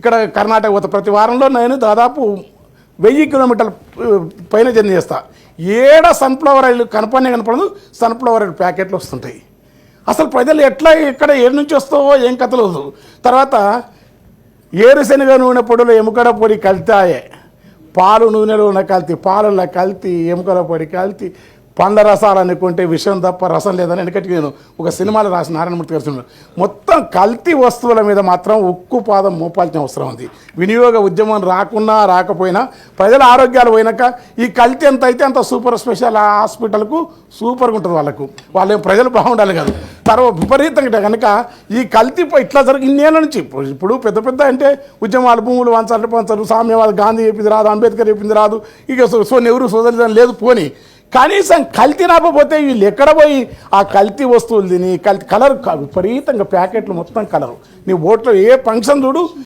ఇక్కడ కర్ణాటక పోతా. ప్రతి వారంలో నేను దాదాపు వెయ్యి కిలోమీటర్ల పైన జర్నీ చేస్తా. ఏడ సన్ఫ్లవర్ ఆయిల్ కనపడనే కనపడదు సన్ఫ్లవర్ ఆయిల్ ప్యాకెట్లు వస్తుంటాయి. అసలు ప్రజలు ఎట్లా ఇక్కడ ఏడు నుంచి వస్తావో ఏం కథలేదు తర్వాత ఏరుశనగ నూనె పొడిలో ఎముకల పొడి కలితాయే. పాలు నూనెలో ఉన్న కల్తీ పాలల్లో కల్తీ ఎముకల పొడి కల్తీ. పండ్ల రసాలు అనుకుంటే విషయం తప్ప రసం లేదని ఎందుకంటే నేను ఒక సినిమాలో రాసిన నారాయణమూర్తి గారు సినిమా. మొత్తం కల్తీ వస్తువుల మీద మాత్రం ఉక్కు పాదం మోపాల్సిన అవసరం ఉంది. వినియోగ ఉద్యమం రాకున్నా రాకపోయినా ప్రజల ఆరోగ్యాలు పోయినాక ఈ కల్తీ ఎంత అయితే అంత సూపర్ స్పెషల్ హాస్పిటల్కు సూపర్గా ఉంటుంది వాళ్ళకు. వాళ్ళు ప్రజలు బాగుండాలి కాదు. తర్వాత విపరీతంగా కనుక ఈ కల్తీ ఇట్లా జరిగి ఇన్నేళ్ళ నుంచి ఇప్పుడు ఇప్పుడు పెద్ద పెద్ద అంటే ఉద్యమాలు భూములు వంచాలి పంచారు సామ్యవాద గాంధీ చెప్పింది రాదు అంబేద్కర్ చెప్పింది రాదు. ఇక సో నెహ్రూ సోదరిజం లేదు పోని. కనీసం కల్తీ రాకపోతే వీళ్ళు ఎక్కడ పోయి ఆ కల్తీ వస్తువులు తిని కల్తీ కలర్ విపరీతంగా ప్యాకెట్లు మొత్తం కలరు. నీ ఓట్లో ఏ ఫంక్షన్ చూడు